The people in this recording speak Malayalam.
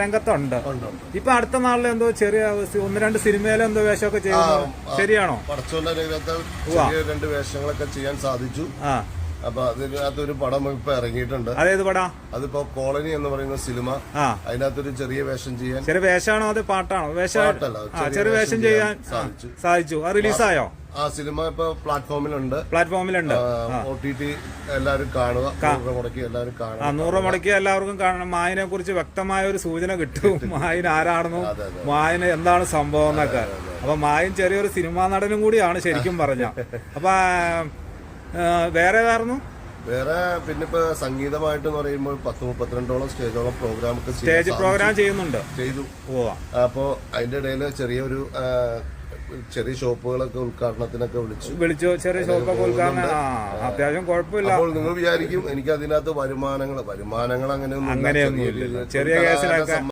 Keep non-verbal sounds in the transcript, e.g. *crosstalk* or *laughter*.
രംഗത്തുണ്ട്. ഇപ്പൊ അടുത്ത നാളിൽ എന്തോ ചെറിയ ഒന്ന് രണ്ട് സിനിമയിലും എന്തോ വേഷമൊക്കെ ചെയ്യുന്നു ശരിയാണോ? പടച്ചോന്റെ രംഗത്ത് ചെറിയ രണ്ട് വേഷങ്ങളൊക്കെ ചെയ്യാൻ സാധിച്ചു. ആ. അപ്പൊ അതിനകത്ത് ഒരു പടം ഇപ്പൊ ഇറങ്ങിയിട്ടുണ്ട്. അതേത് പടാ? അതിപ്പോ കോളനി എന്ന് പറയുന്ന സിനിമ. ആ. അതിനകത്തൊരു ചെറിയ വേഷം ചെയ്യാൻ ചെറിയ വേഷമാണോ അത് പാട്ടാണോ? വേഷം ചെറിയ വേഷം ചെയ്യാൻ സാധിച്ചു. സാധിച്ചു. അത് റിലീസായോ? ആ സിനിമ ഇപ്പൊ പ്ലാറ്റ്ഫോമിലുണ്ട്. പ്ലാറ്റ്ഫോമിലുണ്ട്. ഒ ടി ടി എല്ലാവരും കാണുക നൂറ് മുടക്കി എല്ലാവരും കാണുക. നൂറ് മുടക്കി എല്ലാവർക്കും കാണണം. മായനെ കുറിച്ച് വ്യക്തമായ ഒരു സൂചന കിട്ടും. *laughs* മായൻ ആരാണെന്നും. മായന് എന്താണ് സംഭവം എന്നൊക്കെ. അപ്പൊ മായൻ ചെറിയൊരു സിനിമാ നടനും കൂടിയാണ് ശരിക്കും പറഞ്ഞ. *laughs* അപ്പൊ വേറെ ഏതായിരുന്നു വേറെ പിന്നെ ഇപ്പൊ സംഗീതമായിട്ട് എന്ന് പറയുമ്പോൾ പത്ത് മുപ്പത്തിരണ്ടോളം സ്റ്റേജോളം പ്രോഗ്രാം ഒക്കെ സ്റ്റേജ് പ്രോഗ്രാം ചെയ്യുന്നുണ്ട്. ചെയ്തു. ഓ അപ്പോ അതിന്റെ ഇടയിൽ ചെറിയൊരു ചെറിയ ഷോപ്പുകളൊക്കെ ഉദ്ഘാടനത്തിനൊക്കെ വിളിച്ചു. വിളിച്ചു ചെറിയ ഷോപ്പൊക്കെ ഉദ്ഘാടനം. അത്യാവശ്യം കുഴപ്പമില്ല. അപ്പോൾ നിങ്ങൾ വിചാരിക്കും എനിക്ക് അതിനകത്ത് വരുമാനങ്ങൾ വരുമാനങ്ങൾ അങ്ങനെയൊന്നും. ചെറിയ കേസിലൊക്കെ